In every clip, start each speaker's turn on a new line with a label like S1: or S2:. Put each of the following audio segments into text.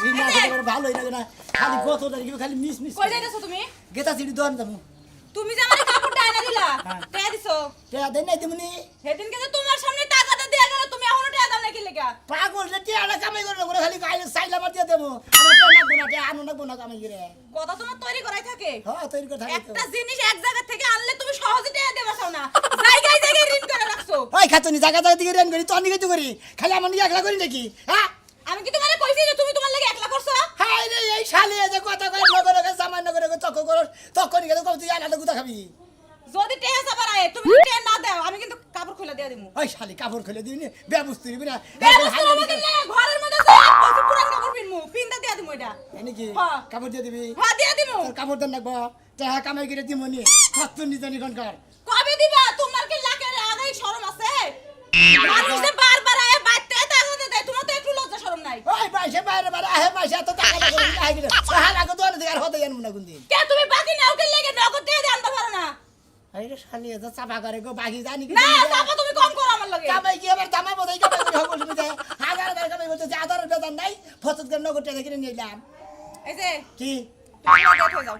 S1: ঝিনা একেবারে ভালোই লাগে না। খালি গত তারিখে খালি মিস মিস
S2: কই যাইতাছো তুমি?
S1: গেতা দোয়ান
S2: তুমি যে আমার কাপড়টা এনে দিলা
S1: হ্যাঁ।
S2: দিছো?
S1: টেয়া দেন নাই তেমনি।
S2: সেদিন কিন্তু তোমার সামনে টাকাটা দেয়া গেল তুমি এখনও টেয়া দাও নাকি লেগা?
S1: পাগল রে টেয়াটা কামাই করে করে খালি গাইলে সাইলা মার দিয়ে দেবো। আমার টেয়া লাগবো না টেয়া আনো লাগবো না কামাই করে।
S2: কথা তোমার তৈরি করাই থাকে।
S1: হ্যাঁ তৈরি
S2: একটা জিনিস এক জায়গা থেকে আনলে তুমি সহজে টেয়া দেবা চাও না। জায়গায় জায়গায় ঋণ করে রাখছো।
S1: ওই খাতুনি জায়গা জায়গা দিকে রেন করি তোর নিকে তো করি। খালি আমার নিয়ে একলা করি নাকি? হ্যাঁ?
S2: আমি কি তোমারে কইছি যে তুমি তোমার লাগে একলা করছ
S1: হাই রে এই শালি যে কথা কয় নগর নগর সামান্য করে তক করো তখন গেলে কম তুই আলাদা গুদা খাবি।
S2: যদি টেয়া যাবার আয় তুমি যদি না দাও আমি কিন্তু কাপড় খুলে দিয়ে দিমু।
S1: ওই শালি কাপড় খুলে দিবি ব্যবস্থা দিবি না।
S2: ব্যবস্থা আমাদের লাগে, ঘরের মধ্যে এক পুরান কাপড় পিনমু পিনতে দিয়ে দিমু এটা।
S1: নাকি
S2: হ্যাঁ।
S1: কাপড় দিয়ে দিবি?
S2: হ্যাঁ দিয়ে দিমু।
S1: কাপড় দেন লাগবো টাকা কামাই করে দিব নি। খাতুন নিজে নিকন কর।
S2: কবে দিবা? তোমার কি লাখের আগে শরম আছে? মানুষ যে বারবার আয় বাইতে তাগতে দেয় তোমার তো একটু লজ্জা শরম নাই।
S1: ওই পয়সা বাইরে বাইরে আহে পয়সা তো টাকা টাকা আহে গেলে তাহা লাগো তো আর হতে জানব না কোনদিন।
S2: কে তুমি বাকি নাও কে লেগে নগদ দিয়ে দিয়ে পারো না।
S1: আরে শালি এত চাপা করে গো বাকি জানি কি
S2: না তারপর তুমি কম করো আমার লগে।
S1: কি এবার দামা বোধাই তুমি হাজার হাজার কামাই করতে আধার বেতন নাই ফসল করে নগদ টাকা কিনে নিলাম
S2: এই যে
S1: কি?
S2: তুমি লগে উঠে যাও।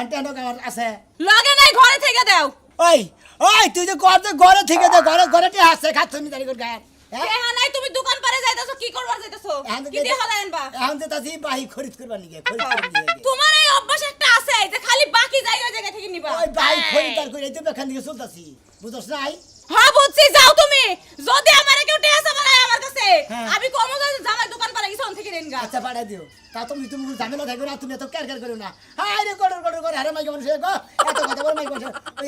S1: এন্টেনো কামার আছে।
S2: লগে নাই ঘরে থেকে দাও।
S1: ওই ওই তুই যে ঘরে ঘরে থেকে দে ঘরে ঘরে টি হাসছে খাতুন তারি করে গায়।
S2: নাই তুমি দোকান পারে যাইতাছো কি করবার যাইতাছো? কি দিয়ে হলা আনবা
S1: এখন তো তাছি বাহি খরিদ করবা নিকে খরিদ করে দিয়ে
S2: তোমার এই অভ্যাস একটা আছে যে খালি বাকি জায়গা জায়গা থেকে নিবা।
S1: ওই বাহি খরিদার করে তো এখান থেকে চলতাছি। বুঝছ নাই?
S2: হ্যাঁ বুঝছি যাও তুমি। যদি আমার কেউ টেহাস আমার আমার কাছে
S1: হ্যাঁ।
S2: আমি কম জামাই দোকান পারে গেছি থেকে রেন গা
S1: আচ্ছা পাঠাই দিও। তা তুমি তুমি ঝামেলা থাকবে না তুমি এত কেয়ার কেয়ার করো না। হাই রে গড়র গড়র করে হারে মাইকে মানুষ গো এত কথা বলে মাইকে মানুষ ওই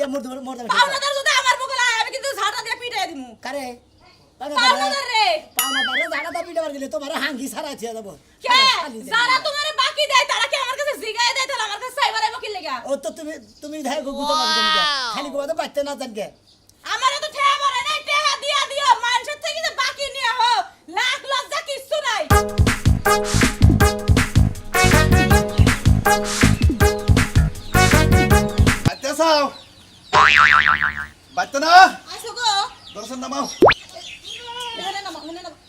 S2: যদি আমার আমি কিন্তু ঝাঁটা দিয়ে পিটাই দিমু।
S1: কারে? তোমার হাঙ্গি সারা ছিয়া দেবো।
S2: যারা তোমার বাকি দেয় তারা কি আমার কাছে জিগায় দেয়? তাহলে আমার কাছে সাইবার আইবো কি লেগা?
S1: ও তো তুমি তুমি ধাই গো গুতো মারবে না খালি গোবা তো বাচ্চা না জানকে।
S2: আমার তো ঠেহা বলে নাই ঠেহা দিয়া দিও মানুষের থেকে যে বাকি নিয়ে হো লাখ লজ্জা কিছু নাই।
S3: বাচ্চা চাও? বাচ্চা না?
S2: আইসো গো।
S3: দর্শন নামাও
S2: এখানে নামো এখানে নামো
S3: এখানে নিচে
S2: এটার উপরে নামাও ইস।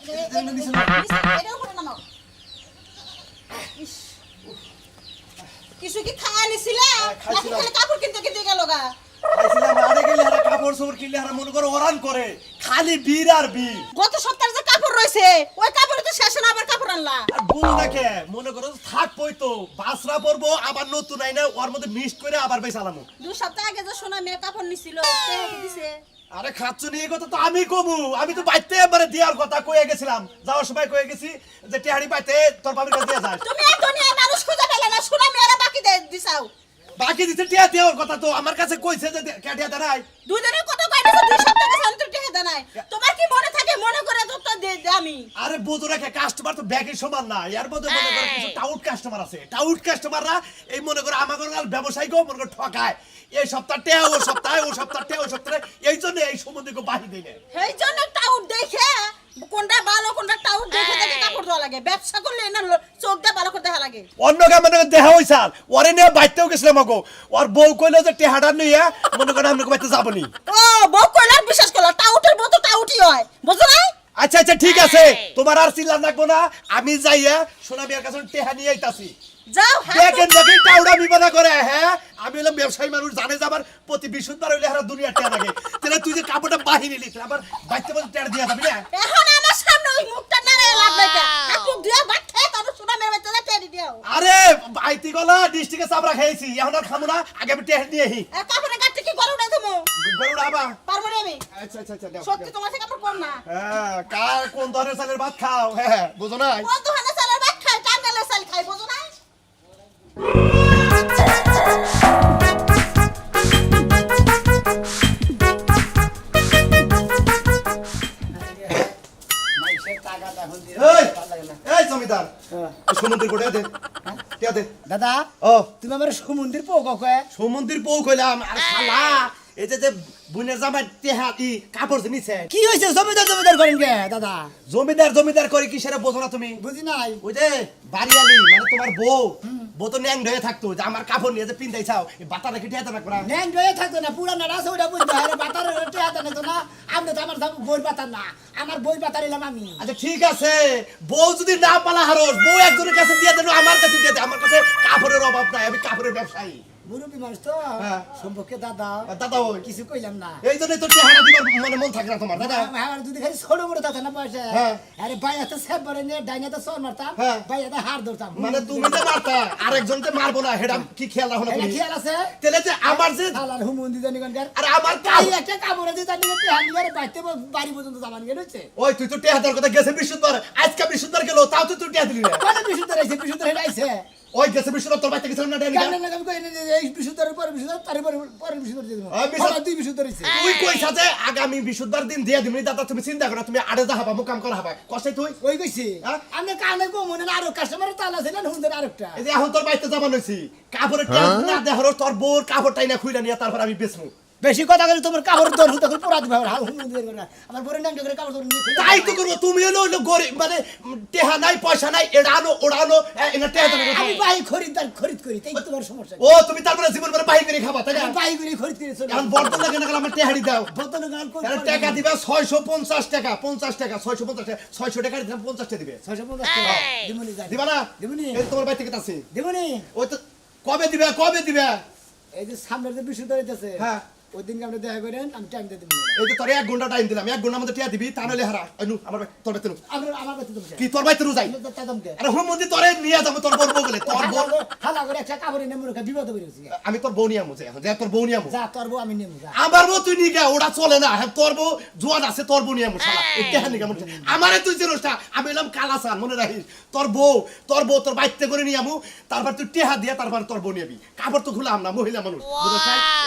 S2: কিছু কি খাওয়া নিছিলে নাকি খালি কাপড় কিনতে কিনতে গেল গা
S3: খাইছিলাম আরে গেলে হারা কাপড় চোপড় কিনলে হারা মনে করো ওরান করে খালি বীর আর বীর
S2: গত সপ্তাহে যে কাপড় রয়েছে ওই কাপড়ে তো শেষ না আবার কাপড় আনলা
S3: আর বুঝ মনে করো থাকবই তো বাসরা পরবো আবার নতুন আইনা ওর মধ্যে মিক্সড করে আবার বেশ আলামো
S2: দু সপ্তাহ আগে যে সোনা মেয়ে কাপড় নিছিল সে দিছে
S3: আরে খাচ্ছ নিয়ে কথা তো আমি কমু। আমি তো বাইতে একবারে দেওয়ার কথা কয়ে গেছিলাম। যাওয়ার সময় কয়ে গেছি যে টেহারি বাইতে তোর বাবির কাছে দিয়ে যাস।
S2: তুমি এত নিয়ে মানুষ খুঁজে পেলে না সোনা মেয়েরা বাকি দিয়ে দিছাও।
S3: বাকি দিতে টিয়া দেওয়ার কথা তো আমার কাছে কইছে যে কেটিয়া দাঁড়াই
S2: দুই দিনের কত কয়টা দুই সপ্তাহ কাছে অন্তর টেকে দেনাই তোমার কি মনে থাকে? মনে করে তো তো আমি।
S3: আরে বোঝো রেখে কাস্টমার তো ব্যাগের সমান না। এর মধ্যে মনে করো কিছু টাউট কাস্টমার আছে। টাউট কাস্টমাররা এই মনে করো আমাকে ব্যবসায়ীকেও মনে করে ঠকায়। এই সপ্তাহটা ও সপ্তাহে ও সপ্তাহটা ও সপ্তাহে এই জন্য এই সম্বন্ধে বাহি দিলে
S2: এই জন্য টাউট দেখে কোনটা ভালো কোনটা টাউট দেখে দেখে কাপড় দেওয়া লাগে ব্যবসা করলে না চোখ দিয়ে ভালো করে দেখা লাগে।
S3: অন্য ওরে নিয়ে বাইতেও গেছিলাম গো ওর বউ কইলো যে টেহাটা নিয়ে মনে করো আমরা বাইতে যাবনি।
S2: ও বউ কইলে আর বিশ্বাস করল টাউটের বউ তো টাউটই হয়। বুঝো না
S3: আচ্ছা আচ্ছা ঠিক আছে। তোমার আর চিল্লা রাখব না। আমি যাইয়া সোনা বিয়ার কাছে টেহা নিয়ে আইতাছি।
S2: যাও
S3: দেখেন দেখেন টাউডা বিপদা করে হ্যাঁ? আমি হলাম ব্যবসায়ী মানুষ জানে যে আমার প্রতি বিশুদ্ধবার হইলে হারা দুনিয়া টেয়া লাগে। তাহলে তুই যে কাপড়টা বাহিনী নিলি আবার বাইতে বলতে টেয়া দিয়া যাবি না?
S2: এখন আমার সামনে ওই মুখটা নাড়ায় লাভ নাই একটু দিয়ে ভাত খেয়ে তারপর সোনা মেরে বাচ্চা টেরি দিও।
S3: আরে আইতি গলা ডিস্ট্রিক্টে চাপড়া খেয়েছি এখন আর খামো না আগে আমি টেয়া নিয়ে আহি।
S2: কাপড়ে কি করো না তুমি
S3: গরুড়া আবার
S2: পারব না আমি?
S3: আচ্ছা আচ্ছা আচ্ছা
S2: সত্যি তোমার থেকে কাপড় না।
S3: হ্যাঁ কার কোন ধরনের চালের ভাত খাও? হ্যাঁ বুঝো না।
S2: কোন
S1: দাদা
S3: ও।
S1: তুমি আমার সমুদ্রের কয়ে?
S3: পৌ কইলাম আর শালা এই যে বুনের জামাই টেহা ই কাপড় নিছে।
S1: কি হয়েছে জমিদার জমিদার করেন কে দাদা?
S3: জমিদার জমিদার করে কি সেটা বোঝো না তুমি?
S1: বুঝি নাই।
S3: ওই যে বাড়িয়ালি মানে তোমার বউ। বউ তো ন্যাং ধয়ে থাকতো যে আমার কাপড় নিয়ে যে পিন্দাই চাও এই বাতা রেখে ঠেয়াতে রাখব
S1: ন্যাং ধয়ে থাকতো না পুরানা রাস ওটা বুঝতে হয় বাতার টেহাতে না তো না আপনি তো আমার বই পাতার না আমার বই পাতার এলাম আমি।
S3: আচ্ছা ঠিক আছে বউ যদি না পালা হারস বউ একজনের কাছে দিয়ে দেন আমার কাছে দিয়ে দে আমার কাছে কাপড়ের অভাব নাই আমি কাপড়ের ব্যবসায়ী।
S1: মুরব্বী মানুষ তো
S3: হ্যাঁ।
S1: সম্পর্কে দাদা।
S3: দাদা ওই?
S1: কিছু কইলাম না।
S3: এই জন্যই তো চেহারা দিবার মানে মন থাকে না তোমার দাদা।
S1: আমার যদি খালি ছোট বড় দাদা না পয়সা
S3: হ্যাঁ।
S1: আরে ভাই এত সেব বলে নিয়ে ডাইনে তো সর মারতাম
S3: হ্যাঁ।
S1: ভাই এত হার ধরতাম।
S3: মানে তুমি যে মারতা আরেকজনকে মারবো না হেডা কি খেয়াল রাখো না
S1: খেয়াল আছে?
S3: তাহলে যে আমার যে
S1: আলার হুমুন্দি জানি কোনকার
S3: আরে আমার
S1: তাই
S3: কাজ
S1: একটা কাপড়ে দিয়ে জানি কে হানি বাইতে বাড়ি পর্যন্ত যাবান গেল হচ্ছে
S3: ওই তুই তো টেহাদার কথা গেছে বৃহস্পতিবার। আজকে বৃহস্পতিবার গেল তাও তো তুই টেহা দিলি না।
S1: কোন বিশুদ্ধ রয়েছে বিশুদ্ধ হেড আইছে?
S3: ওই গেছে তোর গেছিল না
S1: না আমি কই এই বিশুদ্ধের পরে বিশুদ্ধ তার পরে পরে বিশুদ্ধ দিয়ে
S3: হ্যাঁ,
S1: দুই বিশুদ্ধ রয়েছে।
S3: তুই কইছা যে আগামী বৃহস্পতিবার দিন দিয়ে দিবি দাদা তুমি চিন্তা করো তুমি আড়ে যা হাবা মুকাম করা হাবা। কষ্টে তুই?
S1: ওই কইছি
S3: হ্যাঁ?
S1: আমি কানে কো মনে না আরও কাস্টমার তালা ছিলেন হুন্দের আরেকটা।
S3: এই যে এখন তোর বাড়িতে যাবান হইছি কাপড়ের টেহা না দেহর তোর বোর কাপড়টাই না খুইলা নিয়ে তারপর আমি বেচমু।
S1: বেশি কথা বলে তোমার কাপড় দর হুতে পুরা দিবে হাল হুন্দের করে আমার বড় নাম করে কাপড় দর নিয়ে
S3: তাই তো করব তুমি এলো হইল গরিব মানে টেহা নাই পয়সা নাই এটা আনো ওটা আনো এ, এটা টেহা দেবে কোথায়?
S1: আমি বাই খরিদ্দার খরিদ করি তাই তোমার সমস্যা।
S3: ও তুমি তারপরে জীবন করে বাহির করে খাবা তাই না?
S1: বাই করি খরিদ করি চলে
S3: এখন বর্তমান লাগে না আমার টেহাড়ি দাও।
S1: বোতল গান কোন
S3: টাকা দিবে ছয়শো পঞ্চাশ টাকা পঞ্চাশ টাকা ছয়শো পঞ্চাশ টাকা ছয়শো টাকা দিলাম পঞ্চাশ টাকা দিবে।
S1: ছয়শো পঞ্চাশ টাকা। দিমুনি যাই।
S3: দিবা না?
S1: দিবনি।
S3: এই তোমার বাড়ি থেকে আছে?
S1: দিমুনি।
S3: ওই তো কবে দিবে কবে দিবে?
S1: এই যে সামনের যে বিশুদ্ধ রইতেছে
S3: হ্যাঁ।
S1: ওই দিনকে আপনি দেখা করেন আমি টাইম দিয়ে দেবো।
S3: এই যে তোর এক ঘণ্টা টাইম দিলাম এক ঘণ্টার মধ্যে টিয়া দিবি তা নাহলে হারা আমার তোর বাড়িতে নু।
S1: আমার কাছে তুমি
S3: কি তোর বাড়িতে নু যাই? আরে হুম মন্দির তোরে নিয়ে যাব তোর বউ গেলে তোর বউ
S1: হালা করে একটা কাপড় এনে মুরুখা বিপদ
S3: আমি তোর বউ নিয়ে এখন যা তোর বউ নিয়ে আমু
S1: যা তোর বউ আমি যা
S3: আমার বউ তুই নিয়ে ওটা চলে না হ্যাঁ তোর বউ জোয়ান আছে তোর বউ নিয়ে নিয়ে আমু আমারে তুই চিনিস না আমি এলাম কালাসান মনে রাখিস? তোর বউ তোর বউ তোর বাইতে করে নিয়ে আমু তারপর তুই টেহা দিয়ে তারপর তোর বউ নিয়ে কাপড় তো খুলাম না মহিলা মানুষ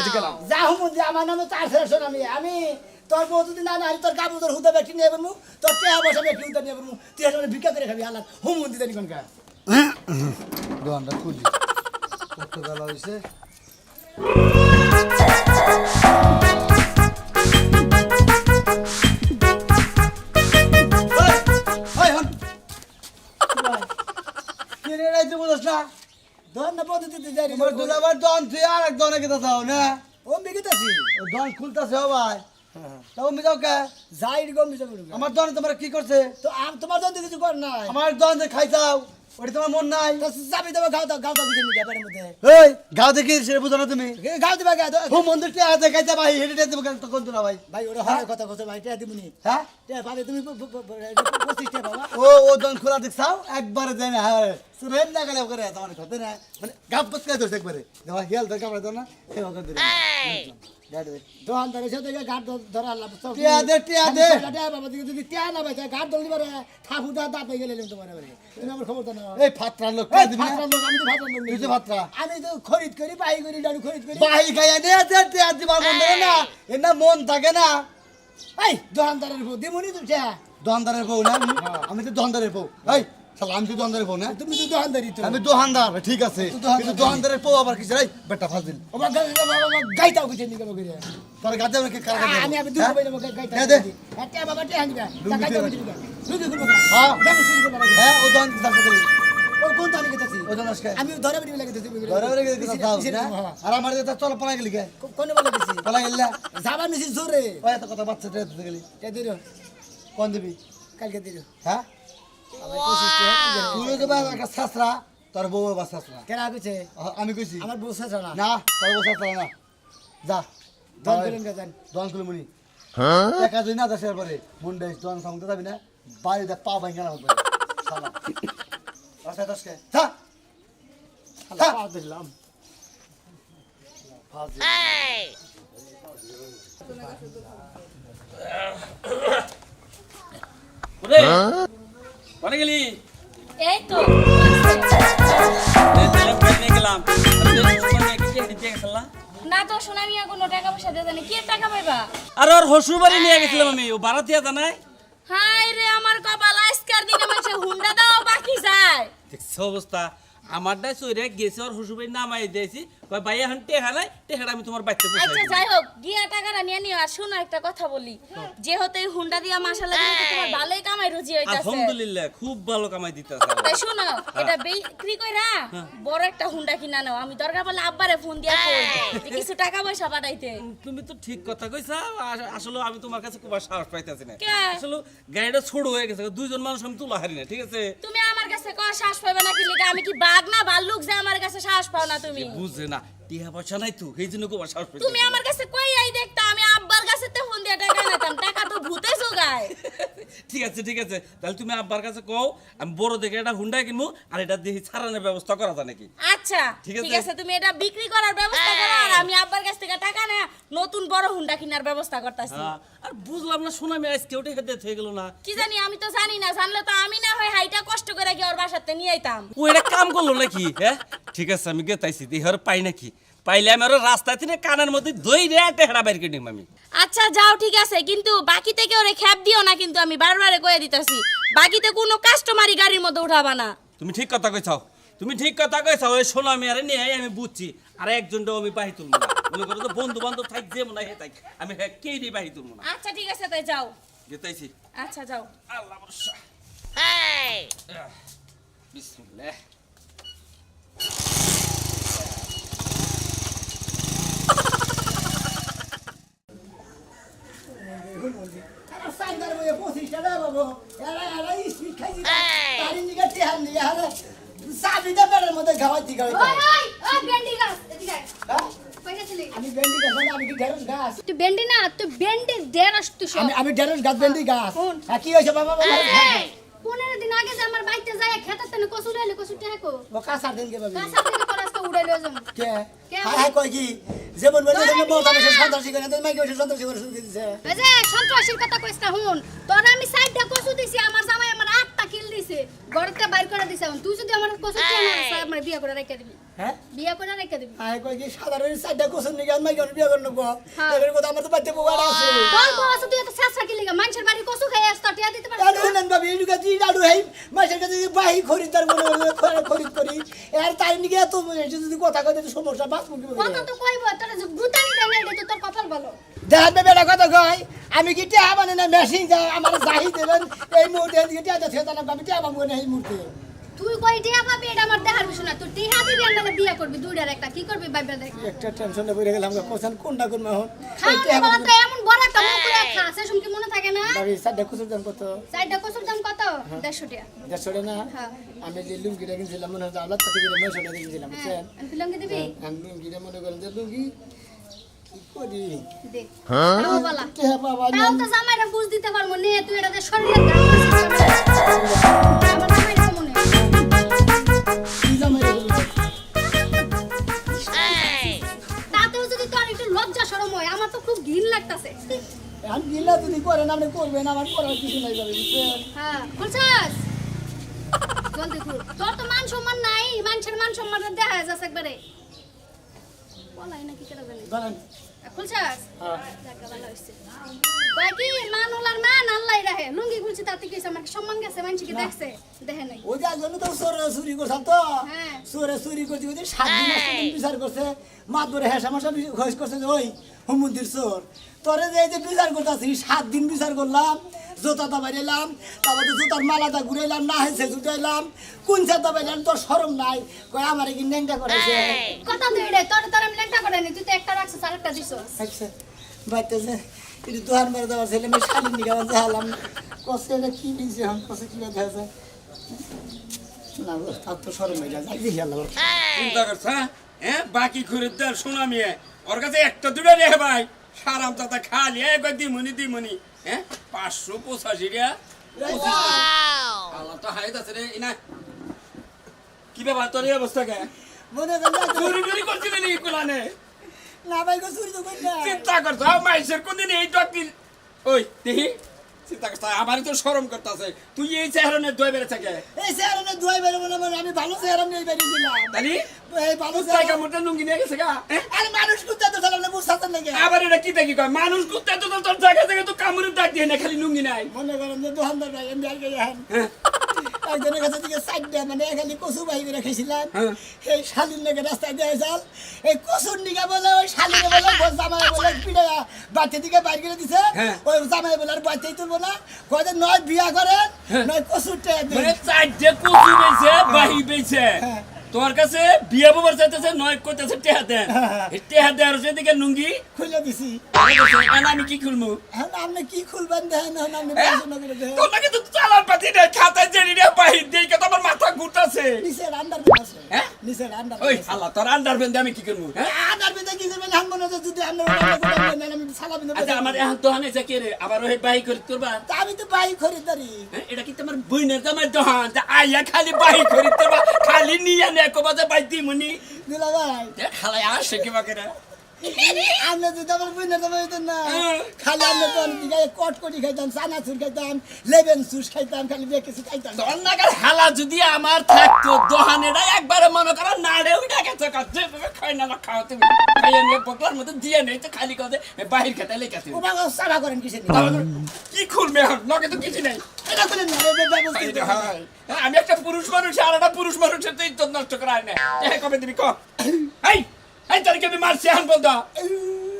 S3: যে গেলাম।
S1: যা হুমুন যে আমার নামে তার ফেরশন আমি আমি তোর বউ যদি না না তোর কাপড় তোর হুদা ব্যক্তি নিয়ে বলব তোর টেহা বসা ব্যক্তি হুদা নিয়ে বলব তুই আসলে ভিক্ষা করে খাবি হালাত হুমুন দিতে নিকন কা।
S4: দোকানটা খুলি কত বেলা হয়েছে বলছ না?
S1: পদ্ধতিতে যাই রে।
S4: তোমার দুলাবার দন তুই আর এক দনে কেটে যাও না?
S1: ও
S4: ও দন খুলতাছে ও ভাই। তাও আমি কে?
S1: যাই বিচার
S4: আমার দন তোমার কি করছে?
S1: তো আম তোমার দন কিছু কর নাই।
S4: আমার দন খাই যাও। ওটা তোমার মন নাই
S1: যাবি দেবে গাও দাও গাও দাও কিছু নিয়ে ব্যাপারের মধ্যে।
S4: এই গাও দেখি সে বুঝো না তুমি।
S1: গাও দিবা গাও
S4: ও মন্দিরটা আছে খাইতে ভাই হেঁটে দেবো কেন তখন তো না ভাই?
S1: ভাই ওটা হয়? কথা কথা ভাই টেহা দিবনি
S4: হ্যাঁ?
S1: টেহা পাবে তুমি পঁচিশ টাকা বাবা।
S4: ও ও দন খোলা দেখছাও? একবারে দেয় না হ্যাঁ সুরেন না গেলে করে তোমার কথা না? মানে গাপ পচকা ধরছে একবারে। দেওয়া হিয়াল ধর কামড়া দাও না। সেবা করে দেবে
S1: দোকান ধরে সাথে ঘাট ধ- ধরা আল্লাহ
S4: টিয়া দে, টিয়া দে।
S1: টিয়া বাবা দিকে যদি টিয়া না পাইছে ঘাট ধরলি পারে। থাপু দা দাঁত হয়ে গেলে তোমার এবারে তুমি আমার খবর তো না
S4: এই ফাত্রার লোক
S1: এই
S4: দিবি না?
S1: ফাত্রার লোক, আমি তো লোক।
S4: ফাত্রা।
S1: আমি তো খরিদ করি বাই করি ডাড়ু খরিদ করি।
S4: বাহি গায়া নে আছে টিয়া দিবার মন না। এর না মন থাকে না।
S1: এই দোকানদারের বউ দিমুনি তো
S4: দোকানদারের বউ না? আমি? আমি তো দোকানদারের বউ। এই শালা আমি তো দোকানদারের
S1: তুমি তো দোকানদারি তো।
S4: আমি দোকানদার ঠিক আছে।
S1: তুই
S4: কিন্তু দোকানদারের বউ আবার কিছু এই বেটা ফাজিল।
S1: ওবা গাইতাও কিছু নিকে বগিরে
S4: তোর গাছে আমাকে কার গাছে
S1: আমি আমি দুধ
S4: হ্যাঁ?
S1: বাইরে
S4: দে।
S1: হ্যাঁ? বাবা
S4: হ্যাঁ। হ্যাঁ ও দোকান করে
S1: ও কোন তালি গেতাছি?
S4: ও দোকান আজকে।
S1: আমি ধরে বিড়ি লাগে দিছি
S4: ধরে ধরে গেছে কিছু দাও না? আর আমার এটা চল পলা গেলি কে?
S1: কোন বলে দিছি?
S4: পলা গেলি না?
S1: নিছি জোরে।
S4: ওই এত কথা বাচ্চা কোন দিবি?
S1: কালকে দিলো।
S4: হ্যাঁ?
S1: আবার পঁচিশ টাকা কালকে
S4: তুই যে একটা শাসরা তোর বউ বা শাসরা
S1: কেনা কইছে?
S4: আমি কইছি।
S1: আমার বউ শেষ না।
S4: না তোর বউ শাসরা না। যা
S1: দন করেন গাজান
S4: দন কিলোমনি একা দুই না দেশের পরে মুন্ডে দন সামতে যাবি না বাড়িতে পা ভাঙা না হবে শালা রাস্তায় দশকে যা।
S1: আল্লাহ পা দিলাম
S5: ওরে কোনে গেলি
S6: এই তো
S5: গেলাম আমি
S6: না তো শোনা মিয়া কোনো টাকা পয়সা দিয়ে জানি কি টাকা পাইবা
S5: আর ওর শ্বশুর বাড়ি নিয়ে গেছিলাম আমি ও দিয়া জানাই
S6: হাই রে আমার কপাল আজকার দিনে মানুষে হুন্ডা দাও বাকি যায়
S5: দেখছ অবস্থা আমারটাই চইরে গেছে ওর হুসুবের নামাই দিয়েছি কয় ভাই এখন টেহা নাই টেহাটা আমি তোমার বাচ্চা
S6: আচ্ছা যাই হোক গিয়া টাকাটা নিয়ে নিও আর শোনো একটা কথা বলি। যেহেতু এই হুন্ডা দিয়া দিলে তোমার ভালোই কামাই রুজি হইতাছে।
S5: আলহামদুলিল্লাহ খুব ভালো কামাই দিতেছে।
S6: তাই শোনো এটা বিক্রি কইরা বড় একটা হুন্ডা কিনা নাও। আমি দরকার পড়লে আব্বারে ফোন দিয়া কই যে কিছু টাকা পয়সা পাঠাইতে।
S5: তুমি তো ঠিক কথা কইছা আস- আসলে আমি তোমার কাছে খুব সাহস পাইতেছি না? আসলে গাড়িটা ছোট হয়ে গেছে দুইজন মানুষ আমি তুলা হারি না ঠিক আছে?
S6: তুমি আমার কাছে কয় শ্বাস পাবে না কি আমি কি বাঘ না ভাল্লুক যে আমার কাছে শ্বাস পাও না তুমি?
S5: বুঝে না টিহা পয়সা নাই তো এই জন্য খুব সাহস
S6: তুমি আমার কাছে কই আই দেখতা আমি আব্বার কাছে তো ফোন দিয়া টাকা নিতাম টাকা তো ভূতে জোগায়
S5: ঠিক আছে ঠিক আছে তাহলে তুমি আব্বার কাছে কও আমি বড় দেখে একটা হুন্ডা কিনবো আর এটা দেখি ছাড়ানোর ব্যবস্থা করা যায় নাকি?
S6: আচ্ছা
S5: ঠিক আছে।
S6: তুমি এটা বিক্রি করার ব্যবস্থা করো আর আমি আব্বার কাছ থেকে টাকা না নতুন বড় হুন্ডা কেনার ব্যবস্থা করতেছি।
S5: হ্যাঁ, আর বুঝলাম না শোনা আমি আজকে ওটা খেতে হয়ে গেল না।
S6: কি জানি আমি তো জানি না জানলে তো আমি না হয় হাইটা কষ্ট করে গিয়ে ওর বাসাতে নিয়ে আইতাম।
S5: ও এটা কাম করল নাকি হ্যাঁ? ঠিক আছে আমি গেতাইছি দেহর পাই নাকি? পাইলে আমি আরও রাস্তায় থেকে কানের মধ্যে দই রে টেহরা বাইর করে নিম আমি।
S6: আচ্ছা যাও ঠিক আছে কিন্তু বাকি থেকে ওরে খ্যাপ দিও না কিন্তু আমি বারবারে কয়ে দিতেছি বাকিতে কোনো কাস্টমারই গাড়ির মধ্যে উঠাবা না।
S5: তুমি ঠিক কথা কইছাও তুমি ঠিক কথা কইছাও ওই সোনা আমি আরে নিয়ে আমি বুঝছি আর একজন একজনটাও আমি বাহি তুলবো না। মনে করো তো বন্ধু বান্ধব থাক যে মনে হয় থাক আমি হ্যাঁ কেই দিয়ে বাহি তুলবো না।
S6: আচ্ছা ঠিক আছে তাই যাও।
S5: গেতাইছি
S6: আচ্ছা যাও।
S5: আল্লাহ ভরসা। বিসমিল্লাহ।
S1: চাবিটা মধ্যে আমি গাছ ঢেঁড়স গাছ বেন্ডি গাছ। হ্যাঁ কি হয়েছে বাবা বাবা
S7: এই, পনেরো দিন আগে যে আমার বাড়িতে খেতে তেনে কচু ডাইলে কচু টেকো
S1: ও কাঁচা দিন কে পাবি
S7: কাঁচা থেকে তোর আজকে উড়াই লয়ে যাব
S1: কে?
S7: কে?
S1: হ্যাঁ হ্যাঁ কই কি? যেমন বলে যেমন মত আমি সন্ত্রাসী করে তোর মাইকে বসে সন্ত্রাসী করে শুরু দিছে।
S7: এই যে সন্ত্রাসীর কথা কইছ না হুন তোর আমি সাইডটা কচু দিছি আমার জামাই আমার আটটা কিল দিছে। ঘরতে বাইর করে দিছে তুই যদি আমার চেয়ে না আমার বিয়ে করে রেখে দিবি।
S1: হ্যাঁ?
S7: বিয়ে করে রেখে দিবি।
S1: হ্যাঁ কই কি সাধারণ সাইডটা কোসন নিকে মাইকে বিয়ে করে নেব। এর কথা আমার তো বাড়িতে পোগাড়া আছে।
S7: তোর বউ আছে তুই এত শেষরা কি লিগা? মানুষের বাড়ি কচু খেয়ে আসতো টিয়া দিতে পারছিস
S1: আলু
S7: না?
S1: নেন বাবি এটু কাছে আলু হেই মাসের কাছে যদি বাহি খরিদার মনে করে খরিদ করি। আর তাই নিকে এত এসে যদি কথা কই তো সমস্যা বাস মুখে
S7: কথা তো কইব তোর গুতানি দেয় এটা তোর কপাল ভালো
S1: দেখান বেটা কথা কয় আমি কি টিয়া মানে না মেশিন আমার জাহি দেবেন এই মুহূর্তে আমি টিয়া পাবো না এই মুহূর্তে।
S7: তুই কই টিয়া পাবি এটা আমার দেখার বিষয়। না দিবি আর বিয়ে করবি দুইটার একটা কি করবি ভাইবা দেখ
S1: একটা টেনশনে পড়ে গেলাম কোথান কোনটা করব এখন? এই
S7: খাওয়ানোর
S1: টিয়া
S7: বেলা
S1: পাবো
S7: তো এমন বড় একটা মুখ করে খা সেসম কি মনে থাকে না?
S1: ভাবি সাইডটা কুচুর দাম কত?
S7: চারটা কচুর দাম কত? দেড়শো টাকা।
S1: দেড়শো টাকা না?
S7: হ্যাঁ।
S1: আমি যে কিনছিলাম মনে আলাদা থেকে টাকা কিনছিলাম
S7: হ্যাঁ।
S1: বুঝছেন?
S7: আমি লঙ্গি দিবি?
S1: আমি লুঙ্গিটা মনে করেন যে লুঙ্গি
S7: তো জামাইরা বুঝ দিতে পারব নে তুই এটা শরীরে হয় আমার তো খুব ঘিন লাগতাছে।
S1: আমি গিলা যদি করেন আপনি করবেন আমার করার কিছু নাই যাবে
S7: হ্যাঁ বলছাস? জলদি খুল তোর তো মান সম্মান নাই মানুষের মান সম্মান দেখা যাচ্ছে একবারে। বলাই নাকি কেন জানি।
S1: ধরেন
S7: খুলছাস
S1: হ্যাঁ।
S7: ভালো হইছে। কয় মান ওলার মান আল্লাহ রাহে লুঙ্গি খুলছি তাতে কি হইছে? সম্মান গেছে মানুষকে দেখছে দেখে নাই।
S1: ওই যার জন্য তো চুরি করছাম তো?
S7: হ্যাঁ।
S1: চোরে করতে সাত দিন বিচার করছে ধরে হ্যাঁ সমস্যা খোঁজ করছে ওই হুমন্দির চোর। তোরে যে এই যে বিচার করতেছি সাত দিন বিচার করলাম জোতাটা বাইরাইলাম তারপর তো জুতার মালাটা ঘুরাইলাম না হয়েছে জুটাইলাম কোন চাটা বাইরাইলাম তোর সরম নাই। কয় আমার কি ন্যাংটা করেছে?
S7: কথা তো এটাই তোর তোর আমি লেখা করে নি তুই তো একটা রাখছিস আর একটা দিছস।
S1: আচ্ছা বাইতেছে এটি দোহার মেরে দেওয়ার ছেলে মেয়ে শালিন দিকে আমার দেখালাম কষে এটা কি দিয়েছে এখন কষে কি দেখা যায় না তার তো সরম হয়ে যায় যাই দেখি আল্লাহ
S8: চিন্তা করছ হ্যাঁ? হ্যাঁ বাকি খরিদ্দার শোনা মিয়ে ওর কাছে একটা দুটো রে ভাই। সারাম তাতা খালি একবার দিমুনি দিমুনি। হ্যাঁ? পাঁচশো পঁচাশি রে। আল্লাহ তো হাইত আছে রে ইনা কি ব্যাপার তোর এই অবস্থা কে?
S1: মনে করলে
S8: চুরি চুরি নাকি কোলানে?
S1: না ভাই গো চুরি তো করি না।
S8: চিন্তা করছ মাইসের কোনদিন এই ওই দেখি। চিন্তা করছ আমারই তো শরম করতেছে। তুই এই চেহারনে দই বেড়ে থাকে
S1: এই মানে আমি ভালো চেহারা নিয়ে বেরিয়েছিলাম
S8: তালি
S1: এই ভালো চেহারা
S8: কামড়টা লুঙ্গি নিয়ে গেছে গা?
S1: আরে মানুষ কুত্তা তো
S8: আবার এটা কি দেখি কয়? মানুষ কুত্তা তো তোর জায়গা থেকে তো কামড়ের ডাক দিয়ে না খালি লুঙ্গি নাই।
S1: মনে করেন যে দোকানদার ভাই আমি আর গেলাম
S8: হ্যাঁ।
S1: একজনের কাছে থেকে চারটা মানে খালি কচু বাহি করে খাইছিলাম।
S8: হ্যাঁ।
S1: এই শালির লেগে রাস্তায় দেওয়া চাল এই কচুর নিকে বলে ওই শালিকে বলে জামাই বলে পিড়ে বাচ্চা দিকে বাইর করে দিছে।
S8: হ্যাঁ।
S1: ওই জামাই বলে আর বাচ্চাই তুলবো না। কয়ে যে নয় বিয়া করেন নয় কচুরটা
S8: মানে চারটে কচু বেছে বাহি বেছে তোর কাছে বিয়া বাবার চাইতেছে নয় কইতেছে টেহা দেন। টেহা দেওয়ার সেদিকে নুঙ্গি
S1: খুলে দিছি।
S8: আমি কি
S1: খুলমু? আপনি কি খুলবেন দেখেন আমি
S8: তোর তো চালান পাতি নাই খাতায় জেনে রিডিয়া পাহি দেই কে তোমার মাথা ঘুরতাছে।
S1: নিচে আন্ডার আছে।
S8: হ্যাঁ
S1: নিচে আন্ডার
S8: ওই শালা তোর আন্ডার বেন্দে আমি কি করমু হ্যাঁ?
S1: আন্ডার বেন্দে কি করবেন? হাঙ্গন যদি আন্ডার বেন্দে আমি শালা বেন্দে
S8: আচ্ছা আমার এখন তো আবার ওই বাই করি তোরবা
S1: আমি তো বাই খরিদারি
S8: হ্যাঁ, এটা কি তোমার বইনের দামের দোহান? আইয়া খালি বাই খরিদ তোরবা খালি নিয়ে নে কবা যে বাই দিমুনি।
S1: দিলা ভাই
S8: খালাই আসে কি বাকেরা
S1: আমার তো বুঝতেন না।
S8: হ্যাঁ।
S1: খালি আপনি তো দিকে কটকটি খাইতাম চানাচুর খাইতাম লেবেন জুস খাইতাম খালি কিছু খাইতাম।
S8: দন্নাকার হালা যদি আমার থাকতো দোহানেরা একবারে মনে করো নাড়ে উঠে গেছে কাছে খাই না না খাও তুমি। খাইয়ে নিয়ে বকলার মধ্যে দিয়ে নেই তো খালি কথা বাহির খেতে
S1: বাবা সাবা করেন কিসের
S8: কি খুলবে এখন? লগে তো কিছু নাই।
S1: এটা না করে দেন।
S8: হায়। আমি একটা পুরুষ মানুষ আর একটা পুরুষ মানুষের তো ইজ্জত নষ্ট করা হয় না কবে তুমি ক? এই তোর কি মারছি এখন বলতো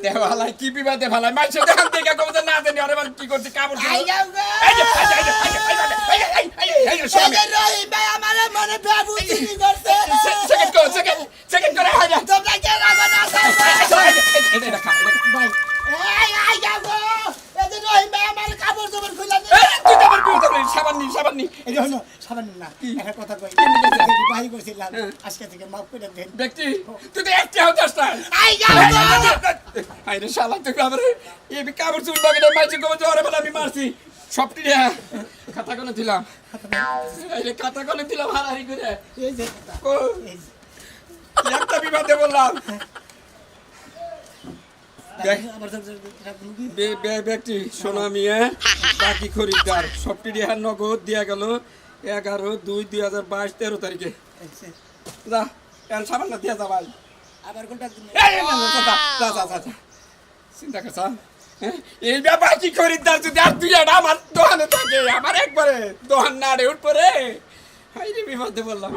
S8: দেওয়ালাই কি বিবাদে ফালাই মাইছে দেখান দেখে কবে না জানি আরে বার কি করছে কাপড় এই
S1: যাও গো
S8: এই যে এই যে এই যে এই যে এই যে স্বামী
S1: রহি ভাই আমার মনে বাবু তিনি
S8: করছে সেকেন্ড কো সেকেন্ড সেকেন্ড করে হয় না
S1: তোমরা কে
S8: রাগনা আছে
S1: ভাই এই আই যাও গো এই যে আমার কাপড় চোপড় খুলে
S8: তুই তো আমার বিয়ে সাবান নি, সাবান নি।
S1: এই হলো সাবান না একটা কথা কই। ভাই করছিলাম আজকে থেকে মাফ করে দেন।
S8: ব্যক্তি, তুই তো একটা হতাস না।
S1: আই যাও
S8: এই,
S1: গো
S8: এই, এই, এই, এই রে, শালা, তুই আবার এই কাপড় চুল বাগিয়ে মারছি, কবে যে বলে আমি মারছি। সবটি রে, খাতা কোনে দিলাম। এই খাতা কোনে দিলাম হারাহারি করে।
S1: এই যে
S8: একটা বিবাদে বললাম।
S1: আমার
S8: বে- ব্যক্তি সোনা মিয়া বাকি খরিদ্দার সবটি রেহার নগদ দিয়া গেল এগারো দুই দুই হাজার বাইশ তেরো তারিখে। যা এর সামান্য দিয়া যা ভাই।
S1: আবার কোনটা
S8: এই, এই, না, না, যা, যা, যা, যা, যা। চিন্তা করছা? এই ব্যাপার খরিদ্দার যদি আর দুই আমার দোকানে থাকে আমার একবারে দোকান না রে। রে বিপদে বললাম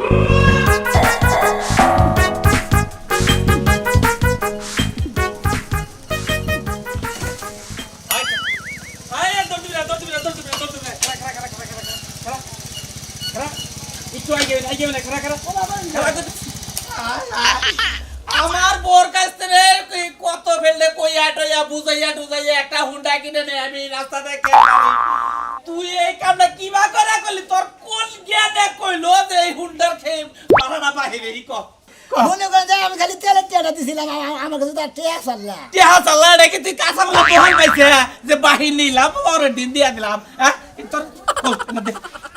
S5: একটু আগে আগে না খারা খারা খারা করতে আমার বোর কাছ থেকে এই কত ফেললে কইয়া টইয়া বুঝাইয়া টুজাইয়া একটা হুন্ডা কিনে নে আমি রাস্তা দেখে তুই এই কামটা কিবা করে করলি? তোর কোন জ্ঞানে কইলো যে এই হুন্ডার খেয়ে পারানা বাহিরে? ই কর
S1: মনে করেন যে আমি খালি তেলের টেটা দিছিলাম আমা- আমার কাছে তো আর টেয়া আসল না
S5: টিহা চাল্লা রেখে তুই কাঁচা মালা দোহান পাইছে যে বাহির নিলাম পরের দিন দিয়া দিলাম হ্যাঁ? তোর কল না দে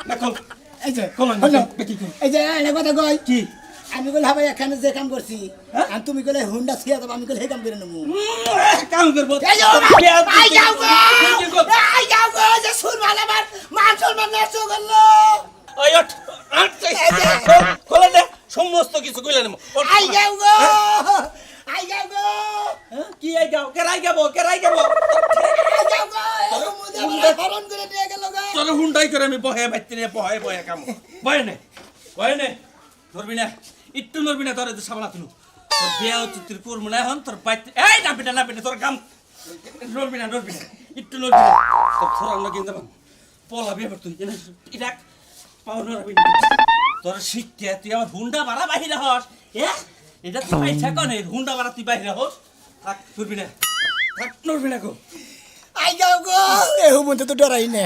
S5: না কল
S1: এই যে এই যে কথা কই
S5: কি?
S1: আমি কইলে হবে এখানে যে কাম করছি
S5: হ্যাঁ?
S1: আর তুমি কইলে হুন্ডা ছিয়া দেবো আমি কইলে সেই কাম করে নেব।
S5: কাম করব।
S1: আই যাও গো! আই যাও গো যে সুর ভালো আমার মান সম্মান নষ্ট করল।
S5: ওই ওঠ আট খোলা দে সমস্ত কিছু কইলে নেব।
S1: আই যাও গো! আই যাও গো!
S5: কি আই গাও কেরাই যাব কেরাই গাবো
S1: আই যাও
S5: তোর হুন্ডাই করে আমি বহে বাইতে নিয়ে, বহে বহে কাম। বহে নে বহে নে। ধরবি না, একটু নড়বি না, তোর সামলা তুলু। তোর বিয়া হচ্ছে, তুই করব না এখন, তোর বাইতে এই না নাবি না তোর কাম। নড়বি না নড়বি না, একটু নড়বি না। তোর থোড়া না কিন্তু পলা বিয়ে তুই এনে ইরাক পাও নড়বি না। তোর শিক্ষা তুই আমার হুন্ডা বাড়া বাহিরে হস, এ? এটা তুই পাইছা কনে, হুন্ডা বাড়া তুই বাহিরে হস। থাক, নড়বি না। থাক, নড়বি না গো।
S1: আই যাও গো এই মুদে তো ডরাই না।